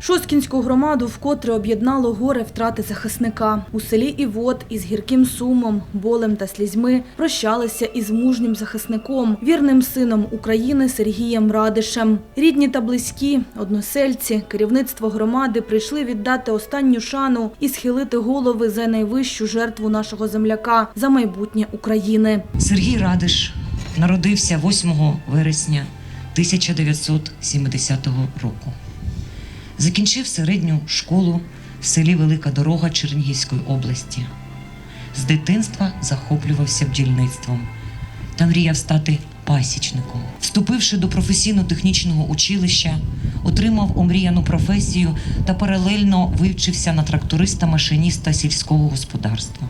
Шосткінську громаду вкотре об'єднало горе втрати захисника. У селі Івот із гірким сумом, болем та слізьми прощалися із мужнім захисником, вірним сином України Сергієм Радишем. Рідні та близькі, односельці, керівництво громади прийшли віддати останню шану і схилити голови за найвищу жертву нашого земляка за майбутнє України. Сергій Радиш народився 8 вересня 1970 року. Закінчив середню школу в селі Велика Дорога Чернігівської області. З дитинства захоплювався бджільництвом та мріяв стати пасічником. Вступивши до професійно-технічного училища, отримав омріяну професію та паралельно вивчився на тракториста-машиніста сільського господарства.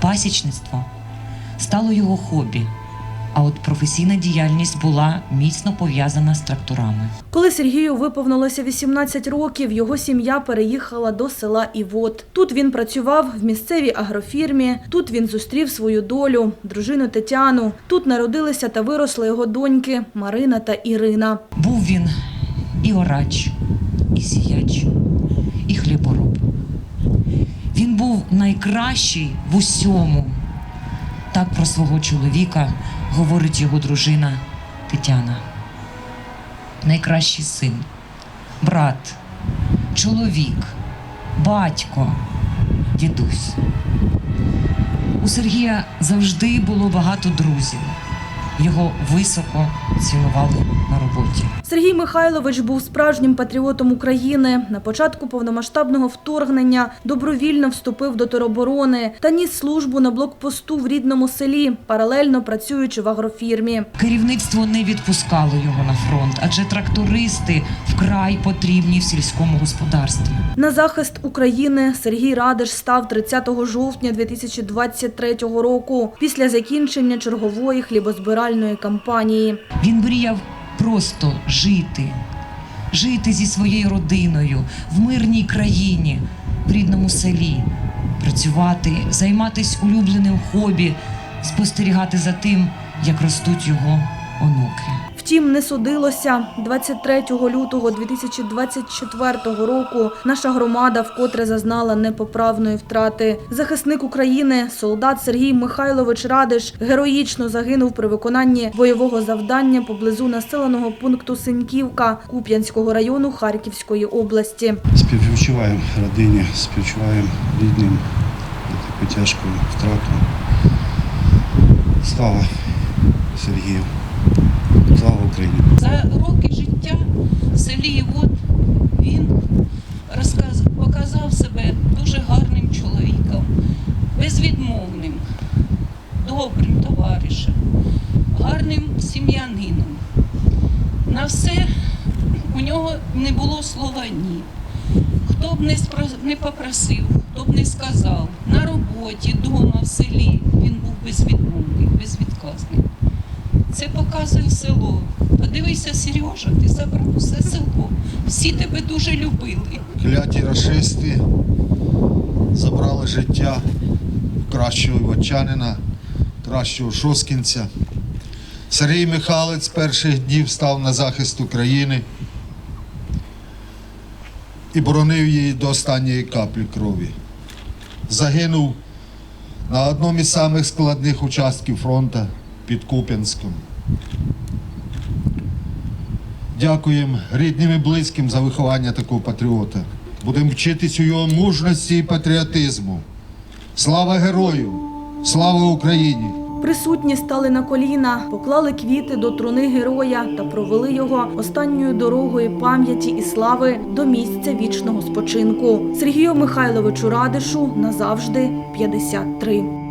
Пасічництво стало його хобі, а от професійна діяльність була міцно пов'язана з тракторами. Коли Сергію виповнилося 18 років, його сім'я переїхала до села Івот. Тут він працював в місцевій агрофірмі, тут він зустрів свою долю, дружину Тетяну. Тут народилися та виросли його доньки Марина та Ірина. Був він і орач, і сіяч, і хлібороб. Він був найкращий в усьому. Так про свого чоловіка говорить його дружина Тетяна. Найкращий син, брат, чоловік, батько, дідусь. У Сергія завжди було багато друзів. Його високо цінували на роботі. Сергій Михайлович був справжнім патріотом України. На початку повномасштабного вторгнення добровільно вступив до тероборони та ніс службу на блокпосту в рідному селі, паралельно працюючи в агрофірмі. Керівництво не відпускало його на фронт, адже трактористи вкрай потрібні в сільському господарстві. На захист України Сергій Радиш став 30 жовтня 2023 року після закінчення чергової хлібозбиральної кампанії. Він мріяв просто жити, жити зі своєю родиною в мирній країні, в рідному селі, працювати, займатися улюбленим хобі, спостерігати за тим, як ростуть його онуки. Втім, не судилося. 23 лютого 2024 року наша громада вкотре зазнала непоправної втрати. Захисник України, солдат Сергій Михайлович Радиш, героїчно загинув при виконанні бойового завдання поблизу населеного пункту Синьківка Куп'янського району Харківської області. Співчуваємо родині, співчуваємо рідним таку тяжку втрату. Слава Сергію! Україні! За роки життя в селі Івот він розказ... показав себе дуже гарним чоловіком, безвідмовним, добрим товаришем, гарним сім'янином. На все у нього не було слова ні. Хто б не, спро- не попросив, хто б не сказав, на роботі, вдома, в селі він був безвідмовний, безвідказний. Це показує село. Подивися, Сережа, ти забрав усе село. Всі тебе дуже любили. Кляті рашисти забрали життя кращого івочанина, кращого шоскінця. Сергій Михайлець перших днів став на захист України і боронив її до останньої каплі крові. Загинув на одному із самих складних участків фронту під Куп'янськом. Дякуємо рідним і близьким за виховання такого патріота. Будемо вчитись у його мужності і патріотизму. Слава герою! Слава Україні! Присутні стали на коліна, поклали квіти до труни героя та провели його останньою дорогою пам'яті і слави до місця вічного спочинку. Сергію Михайловичу Радишу назавжди 53.